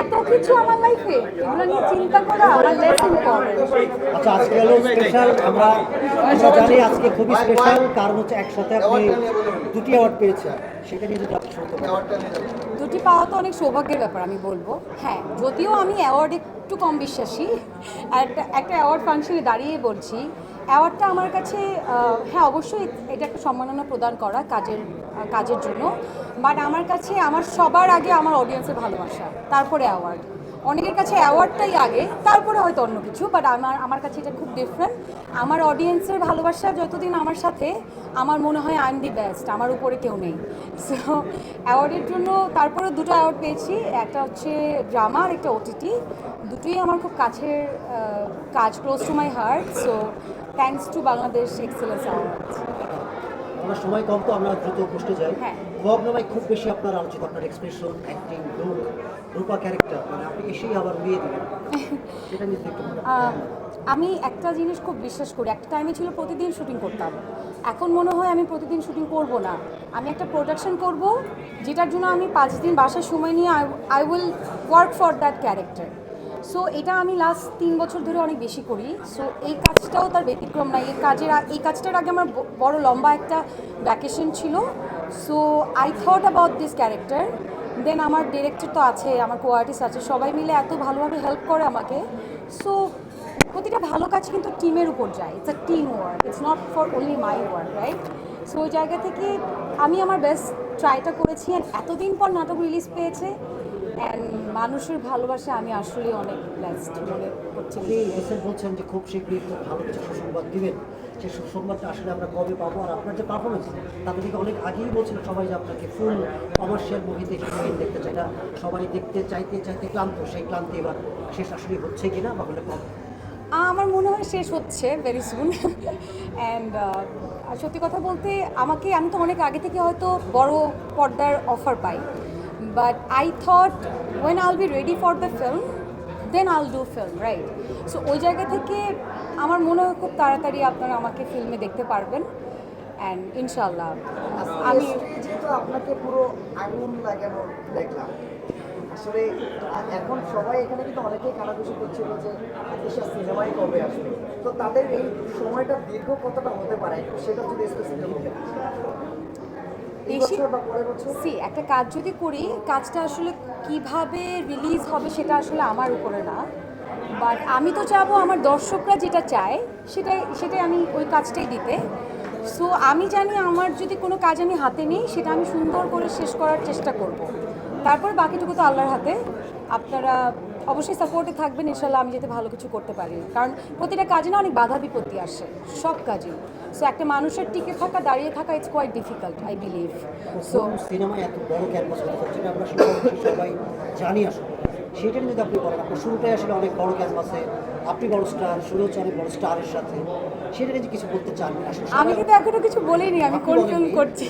এত কিছু আমার লাইফে এগুলো নিয়ে চিন্তা করা আমার লেস ইম্পর্টেন্ট আচ্ছা আজকে হলো স্পেশাল আমরা আমরা জানি আজকে খুবই স্পেশাল কারণ হচ্ছে একসাথে আপনি দুটি অ্যাওয়ার্ড পেয়েছেন। সেটা নিয়ে যদি আপনি শুনতে দুটি পাওয়া তো অনেক সৌভাগ্যের ব্যাপার আমি বলব। হ্যাঁ যদিও আমি অ্যাওয়ার্ড একটু কম বিশ্বাসী আর একটা একটা অ্যাওয়ার্ড ফাংশনে দাঁড়িয়ে বলছি অ্যাওয়ার্ডটা আমার কাছে হ্যাঁ অবশ্যই এটা একটা সম্মাননা প্রদান করা কাজের কাজের জন্য। বাট আমার কাছে, আমার সবার আগে আমার অডিয়েন্সের ভালোবাসা, তারপরে অ্যাওয়ার্ড অনেকের কাছে অ্যাওয়ার্ডটাই আগে, তারপরে হয়তো অন্য কিছু বাট আমার আমার কাছে এটা খুব ডিফারেন্ট আমার অডিয়েন্সের ভালোবাসা যতদিন আমার সাথে, আমার মনে হয় আই এম দি বেস্ট আমার উপরে কেউ নেই। সো অ্যাওয়ার্ডের জন্য তারপরে দুটো অ্যাওয়ার্ড পেয়েছি, একটা হচ্ছে ড্রামা আর একটা ওটিটি দুটোই আমার খুব কাছের কাজ close to my heart so thanks to Bangladesh excellence award আমরা সময় কম তো আমরা দ্রুত প্রশ্নে যাই। হ্যাঁ। ভগ্নমায় খুব বেশি আপনার আলোচিত আপনার expression acting look Rupa character মানে আপনি এসেই আবার বিয়ে দিবেন সেটা নিয়ে একটু আমি একটা জিনিস খুব বিশ্বাস করি একটা টাইমে ছিল প্রতিদিন শুটিং করতাম। এখন মনে হয় আমি প্রতিদিন শুটিং করব না। আমি একটা প্রোডাকশন করব যেটার জন্য আমি পাঁচ দিন বাসার সময় নিয়ে I will work for that character so এটা আমি লাস্ট তিন বছর ধরে অনেক বেশি করি। সো এই কাজটাও তার ব্যতিক্রম নাই এই কাজের এই কাজটার আগে আমার বড় লম্বা একটা ভ্যাকেশন ছিল। So I thought about this character then আমার ডিরেক্টর তো আছে, আমার কো আর্টিস্ট আছে, সবাই মিলে এত ভালোভাবে হেল্প করে আমাকে। সো প্রতিটা ভালো কাজ কিন্তু টিমের উপর যায়। It's a team work it's not for only my work right so ওই জায়গা থেকে আমি আমার বেস্ট ট্রাইটা করেছি। অ্যান্ড এতদিন পর নাটক রিলিজ পেয়েছে। মানুষের ভালোবাসা আমি আসলে অনেক ব্লেসড মনে করছি। এসে বলছেন যে খুব শীঘ্রই তো ভালো কিছু সুসংবাদ দিবেন। সেই সুসংবাদটা আসলে আমরা কবে পাবো আর আপনার যে পারফরমেন্স তাদের দিকে অনেক আগেই বলছিল সবাই যে আপনাকে ফুল কমার্শিয়াল মুভিতে হিরোইন দেখতে চাই না সবাই দেখতে চাইতে চাইতে ক্লান্ত সেই ক্লান্তি এবার শেষ আসলে হচ্ছে কিনা বা হলে কবে? আমার মনে হয় শেষ হচ্ছে ভেরি সুন অ্যান্ড সত্যি কথা বলতে আমাকে আমি তো অনেক আগে থেকে হয়তো বড় পর্দার অফার পাই। But I thought when I'll be ready for the film then I'll do film right so ওই জায়গা থেকে আমার মনে হয় খুব তাড়াতাড়ি আপনারা আমাকে ফিল্মে দেখতে পারবেন। অ্যান্ড ইনশাল্লাহ আমি যেহেতু আপনাকে পুরো আগুন লাগানো দেখলাম। আসলে, এখন সবাই এখানে কিন্তু অনেকেই কানাঘুষি করছিল যে আতিশা সিনেমাই কবে আসবে। তো তাদের এই সময়টা দীর্ঘ কতটা হতে পারে? সেটা যদি স্পেসিফিক বেশি- সি একটা কাজ যদি করি কাজটা আসলে কীভাবে রিলিজ হবে সেটা আসলে আমার উপরে না। বাট আমি তো চাবো আমার দর্শকরা যেটা চায় সেটাই সেটাই আমি ওই কাজটাই দিতে। সো আমি জানি আমার যদি কোনো কাজ আমি হাতে নিই সেটা আমি সুন্দর করে শেষ করার চেষ্টা করব। তারপর বাকিটুকু তো আল্লাহর হাতে। আপনারা অবশ্যই সাপোর্টে থাকবেন ইনশাল্লাহ আমি যাতে ভালো কিছু করতে পারি। কারণ প্রতিটা কাজে না অনেক বাধা বিপত্তি আসে সব কাজে সো একটা মানুষের টিকে থাকা দাঁড়িয়ে থাকা it's quite difficult I believe so cinema এত বড় ক্যানভাস হতে এটা আমরা সবাই জানি আসলে। সেটা যদি আপনি বলেন আপনার শুরুটাই আসলে অনেক বড় ক্যানভাসে আপনি বড় স্টার শুরু হচ্ছে অনেক বড় স্টারের সাথে। সেটা নিয়ে যে কিছু বলতে চান আমি কিন্তু এখনও কিছু বলিনি আমি কোন ফিল্ম করছি?